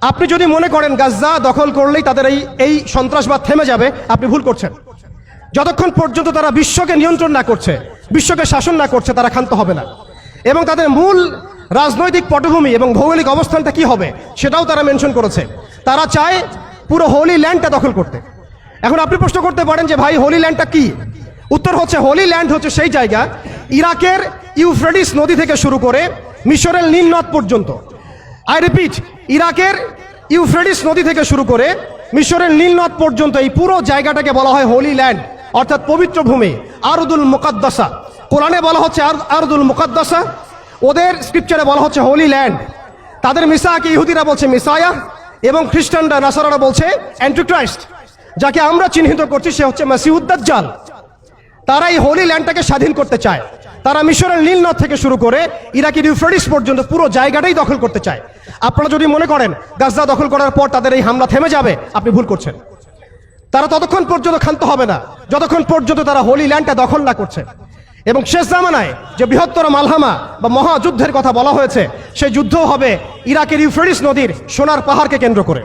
আপনি যদি মনে করেন গাজ্জা দখল করলেই তাদের এই এই সন্ত্রাসবাদ থেমে যাবে, আপনি ভুল করছেন। যতক্ষণ পর্যন্ত তারা বিশ্বকে নিয়ন্ত্রণ না করছে, বিশ্বকে শাসন না করছে, তারা ক্ষান্ত হবে না। এবং তাদের মূল রাজনৈতিক পটভূমি এবং ভৌগোলিক অবস্থানটা কি হবে, সেটাও তারা মেনশন করেছে। তারা চায় পুরো হোলি ল্যান্ডটা দখল করতে। এখন আপনি প্রশ্ন করতে পারেন যে, ভাই হোলি ল্যান্ডটা কি? উত্তর হচ্ছে হোলি ল্যান্ড হচ্ছে সেই জায়গা, ইরাকের ইউফ্রেডিস নদী থেকে শুরু করে মিশরের নীলনদ পর্যন্ত। আই রিপিট ইরাকের ইউফ্রেডিস নদী থেকে শুরু করে মিশরের নীলনদ পর্যন্ত এই পুরো জায়গাটাকে বলা হয় হোলি ল্যান্ড অর্থাৎ পবিত্র ভূমি, আরদুল মুকাদ্দাসা। কোরআনে বলা হচ্ছে আর- আরদুল মুকাদ্দাসা, ওদের স্ক্রিপচারে বলা হচ্ছে হোলি ল্যান্ড তাদের মিসাকে ইহুদিরা বলছে মিসায়া, এবং খ্রিস্টানরা, নাসারারা বলছে অ্যান্টিক্রাইস্ট যাকে আমরা চিহ্নিত করছি, সে হচ্ছে মাসিউদ্দাজ্জাল তারা এই হোলি ল্যান্ডটাকে স্বাধীন করতে চায়। তারা মিশরের নীলনদ থেকে শুরু করে ইরাকের ইউফ্রেডিস পর্যন্ত পুরো জায়গাটাই দখল করতে চায়। আপনারা যদি মনে করেন গাজা দখল করার পর তাদের এই হামলা থেমে যাবে, আপনি ভুল করছেন। তারা ততক্ষণ পর্যন্ত ক্ষান্ত হবে না, যতক্ষণ পর্যন্ত তারা হোলি ল্যান্ডটা দখল না করছে। এবং শেষ জামানায় যে বৃহত্তর মালহামা বা মহাযুদ্ধের কথা বলা হয়েছে, সেই যুদ্ধও হবে ইরাকের ইউফ্রেডিস নদীর সোনার পাহাড়কে কেন্দ্র করে।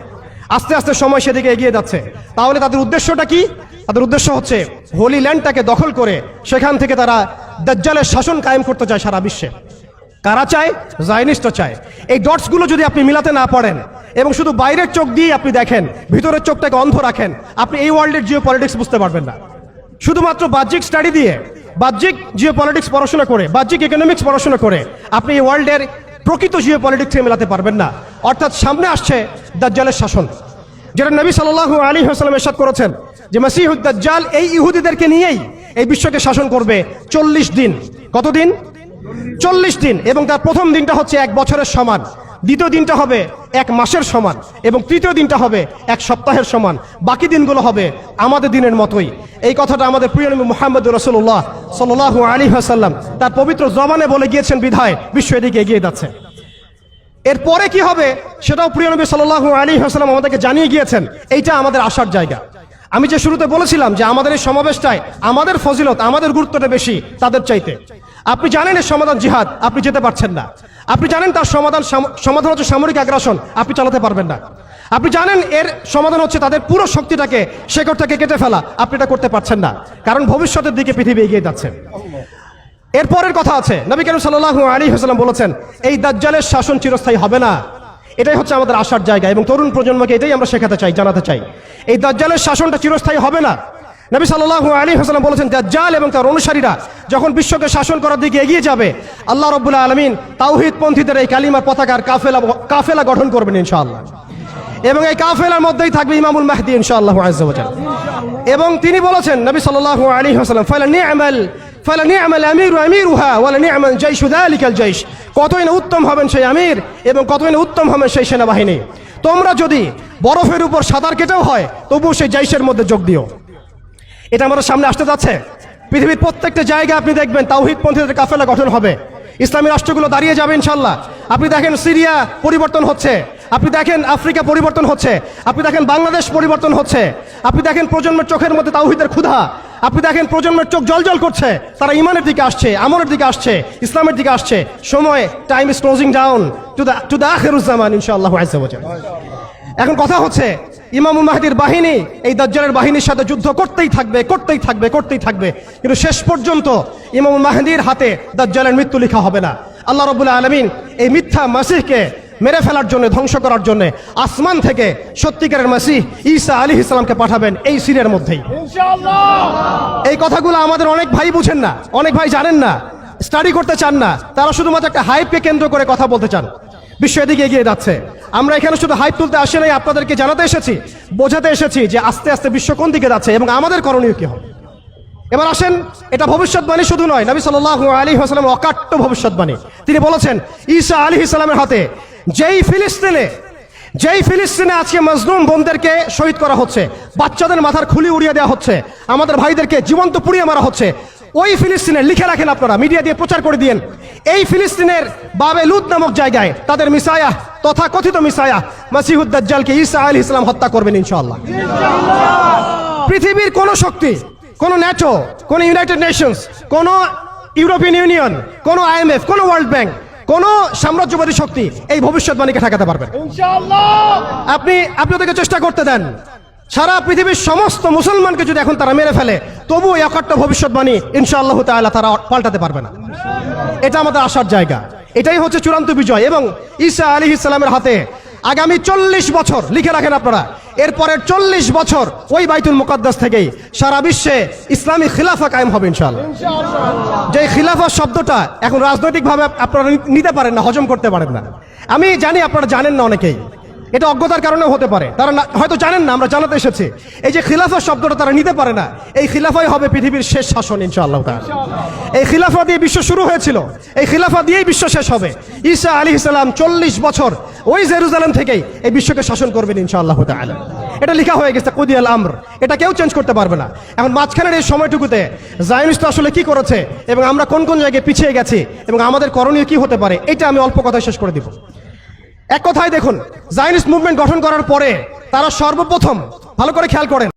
আস্তে আস্তে সময় সেদিকে এগিয়ে যাচ্ছে। তাহলে তাদের উদ্দেশ্যটা কি? তাদের উদ্দেশ্য হচ্ছে হোলি ল্যান্ডটাকে দখল করে সেখান থেকে তারা দাজ্জালের শাসন কায়েম করতে চায় সারা বিশ্বে। কারা চায়? জায়নিস্টরা চায়। এই ডটসগুলো যদি আপনি মিলাতে না পারেন এবং শুধু বাইরের চোখ দিয়ে আপনি দেখেন, ভিতরের চোখটাকে অন্ধ রাখেন, আপনি এই ওয়ার্ল্ডের জিও পলিটিক্স বুঝতে পারবেন না। শুধুমাত্র বাহ্যিক স্টাডি দিয়ে, বাহ্যিক জিও পলিটিক্স পড়াশোনা করে, বাহ্যিক ইকোনমিক্স পড়াশোনা করে, আপনি এই ওয়ার্ল্ডের প্রকৃত জিও পলিটিক্সে মেলাতে পারবেন না। অর্থাৎ সামনে আসছে দাজ্জালের শাসন, যেটা নবী সাল্লাল্লাহু আলী হাসলাম এরশাদ করেছেন যে মাসিহুদ্দাজ্জাল এই ইহুদিদেরকে নিয়েই এই বিশ্বকে শাসন করবে চল্লিশ দিন। কতদিন? চল্লিশ দিন। এবং তার প্রথম দিনটা হচ্ছে এক বছরের সমান। দ্বিতীয় দিনটা হবে এক মাসের সমান। এবং তৃতীয় দিনটা হবে এক সপ্তাহের সমান। বাকি দিনগুলো হবে আমাদের দিনের মতোই। এই কথাটা আমাদের প্রিয় নবী মোহাম্মদ রসুল্লাহ সাল্লাহু আলী হাসাল্লাম তার পবিত্র জবানে বলে গিয়েছেন, বিধায় বিশ্ব এদিকে এগিয়ে যাচ্ছে। এরপরে কি হবে সেটাও প্রিয় নবী সাল্লাল্লাহু আলী হাসলাম আমাদেরকে জানিয়ে গিয়েছেন। এইটা আমাদের আসার জায়গা। আমি যে শুরুতে বলেছিলাম যে আমাদের এই সমাবেশটায় আমাদের ফজিলত, আমাদের গুরুত্বটা বেশি তাদের চাইতে। আপনি জানেন এর সমাধান জিহাদ, আপনি যেতে পারছেন না। আপনি জানেন তার সমাধান সমাধান হচ্ছে সামরিক আগ্রাসন, আপনি চালাতে পারবেন না। আপনি জানেন এর সমাধান হচ্ছে তাদের পুরো শক্তিটাকে, শেকড়টাকে কেটে ফেলা, আপনি এটা করতে পারছেন না। কারণ ভবিষ্যতের দিকে পৃথিবী এগিয়ে যাচ্ছে। এরপরের কথা আছে, নবী করিম সাল্লাল্লাহু আলী হাসলাম বলেছেন, এই দাজ্জালের শাসন চিরস্থায়ী হবে না। এটাই হচ্ছে আমাদের আসার জায়গা এবং তরুণ প্রজন্মকে এটাই আমরা শেখাতে চাই, জানাতে চাই। এই দাজ্জালের শাসনটা চিরস্থায়ী হবে না। নবী সাল্লাল্লাহু আলী হাসলাম বলেছেন, দাজ্জাল এবং তার অনুসারীরা যখন বিশ্বকে শাসন করার দিকে এগিয়ে যাবে, আল্লাহ রব্বুল্লাহ আলমিন তাওহিদ পন্থীদের এই কালিমার পতাকার কাফেলা কাফেলা গঠন করবেন ইনশাআল্লাহ। এবং এই কাফেলার মধ্যেই থাকবে ইমামুল মাহদি ইনশাআল্লাহ আজ্জা ওয়াজাল এবং তিনি বলেছেন, নবী সাল্লাল্লাহু আলাইহি ওয়াসাল্লাম, ফালা নি'মাল ফালা আমির আমিরু আমিরুহা নিয়ামান জাইশু যালিকাল জাইশ কতই না উত্তম হবেন সেই আমির এবং কতই না উত্তম হবেন সেই সেনাবাহিনী। তোমরা যদি বরফের উপর সাঁতার কেটেও হয়, তবুও সেই জাইশের মধ্যে যোগ দিও। এটা আমাদের সামনে আসতে যাচ্ছে। পৃথিবীর প্রত্যেকটা জায়গায় আপনি দেখবেন তাওহিদ পন্থীদের কাফেলা গঠন হবে। ইসলামী রাষ্ট্রগুলো দাঁড়িয়ে যাবে ইনশাল্লাহ। আপনি দেখেন সিরিয়া পরিবর্তন হচ্ছে। আপনি দেখেন আফ্রিকা পরিবর্তন হচ্ছে। আপনি দেখেন বাংলাদেশ পরিবর্তন হচ্ছে। আপনি দেখেন প্রজন্মের চোখের মধ্যে তাওহিদের ক্ষুধা। আপনি দেখেন প্রজন্মের চোখ জলজল করছে। তারা ইমানের দিকে আসছে, আমলের দিকে আসছে, ইসলামের দিকে আসছে। সময় time is closing down to the to the Akheruzzaman, ইনশাআল্লাহ। এখন কথা হচ্ছে, ইমামুল মাহাদির বাহিনী, এই দাজ্জালের বাহিনীর সাথে যুদ্ধ করতেই থাকবে করতেই থাকবে করতেই থাকবে। কিন্তু শেষ পর্যন্ত ইমামুল মাহাদির হাতে দাজ্জালের মৃত্যু লেখা হবে না। আল্লাহ রবুল্লা আলমিন এই মিথ্যা মাসিহকে মেরে ফেলার জন্য, ধ্বংস করার জন্য আসমান থেকে সত্যিকারের মাসিহ ঈসা আলী ইসলামকে পাঠাবেন এই সিনের মধ্যেই। এই কথাগুলো আমাদের অনেক ভাই বুঝেন না, অনেক ভাই জানেন না স্টাডি করতে চান না, তারা শুধুমাত্র একটা হাইপকে কেন্দ্র করে কথা বলতে চান। বিশ্ব দিকে এগিয়ে যাচ্ছে। আমরা এখানে শুধু হাইপ তুলতে আসি নাই, আপনাদেরকে জানাতে এসেছি, বোঝাতে এসেছি যে আস্তে আস্তে বিশ্ব কোন দিকে যাচ্ছে এবং আমাদের করণীয় কি হবে। এবার আসেন, এটা ভবিষ্যৎবাণী শুধু নয়, নবী সাল্লাল্লাহু আলী হাসলামের অকাট্য ভবিষ্যৎবাণী। তিনি বলেছেন, ঈসা আলী ইসলামের হাতে যেই ফিলিস্তিনে যেই ফিলিস্তিনে আজকে মজলুম বোনদেরকে শহীদ করা হচ্ছে, বাচ্চাদের মাথার খুলি উড়িয়ে দেওয়া হচ্ছে, আমাদের ভাইদেরকে জীবন্ত পুড়িয়ে মারা হচ্ছে ওই ফিলিস্তিনের লিখে রাখেন আপনারা মিডিয়া দিয়ে প্রচার করে দিয়েন। এই ফিলিস্তিনের বাবে লুদ নামক জায়গায় তাদের মিসায়া তথা কথিত মিসায়া মাসিহুদ্দাজ্জালকে ঈসা আলী ইসলাম হত্যা করবেন ইনশাল্লাহ পৃথিবীর কোন শক্তি কোন ন্যাটো কোন ইউনাইটেড নেশনস কোন ইউরোপিয়ান ইউনিয়ন কোন আইএমএফ কোন ওয়ার্ল্ড ব্যাংক কোন সাম্রাজ্যবাদী শক্তি এই ভবিষ্যৎবাণীকে ঠেকাতে পারবে না। আপনি আপনি ওদেরকে চেষ্টা করতে দেন। সারা পৃথিবীর সমস্ত মুসলমানকে যদি এখন তারা মেরে ফেলে তবু এই অকাট্য ভবিষ্যৎবাণী ইনশাআল্লাহ তাআলা তারা পাল্টাতে পারবে না। এটা আমাদের আসার জায়গা। এটাই হচ্ছে চূড়ান্ত বিজয় এবং ঈসা আলী ইসলামের হাতে আগামী চল্লিশ বছর, লিখে রাখেন আপনারা, এরপরের চল্লিশ বছর ওই বাইতুল মুকদ্দাস থেকেই সারা বিশ্বে ইসলামী খিলাফা কায়েম হবে ইনশাআল্লাহ। যে খিলাফা শব্দটা এখন রাজনৈতিকভাবে আপনারা নিতে পারেন না, হজম করতে পারেন না। আমি জানি আপনারা জানেন না অনেকেই এটা অজ্ঞতার কারণেও হতে পারে। তারা হয়তো জানেন না, আমরা জানাতে এসেছি। এই যে খিলাফা শব্দটা তারা নিতে পারে না, এই খিলাফাই হবে পৃথিবীর শেষ শাসন, ইনশাআল্লাহ তাআলা। এই খিলাফা দিয়ে বিশ্ব শুরু হয়েছিল, এই খিলাফা দিয়েই বিশ্ব শেষ হবে। ঈসা আলী ইসলাম চল্লিশ বছর ওই জেরুজালেম থেকেই এই বিশ্বকে শাসন করবেন, ইনশাআল্লাহ তাআলা। এটা লেখা হয়ে গেছে, কুদিয়াল আমর। এটা কেউ চেঞ্জ করতে পারবে না। এখন মাঝখানের এই সময়টুকুতে জায়নিস্ট আসলে কি করেছে এবং আমরা কোন কোন জায়গায় পিছিয়ে গেছি এবং আমাদের করণীয় কি হতে পারে, এটা আমি অল্প কথায় শেষ করে দিব। এক কথায় দেখুন জাইনিস মুভমেন্ট গঠন করার পরে তারা সর্বপ্রথম ভালো করে খেয়াল করেন।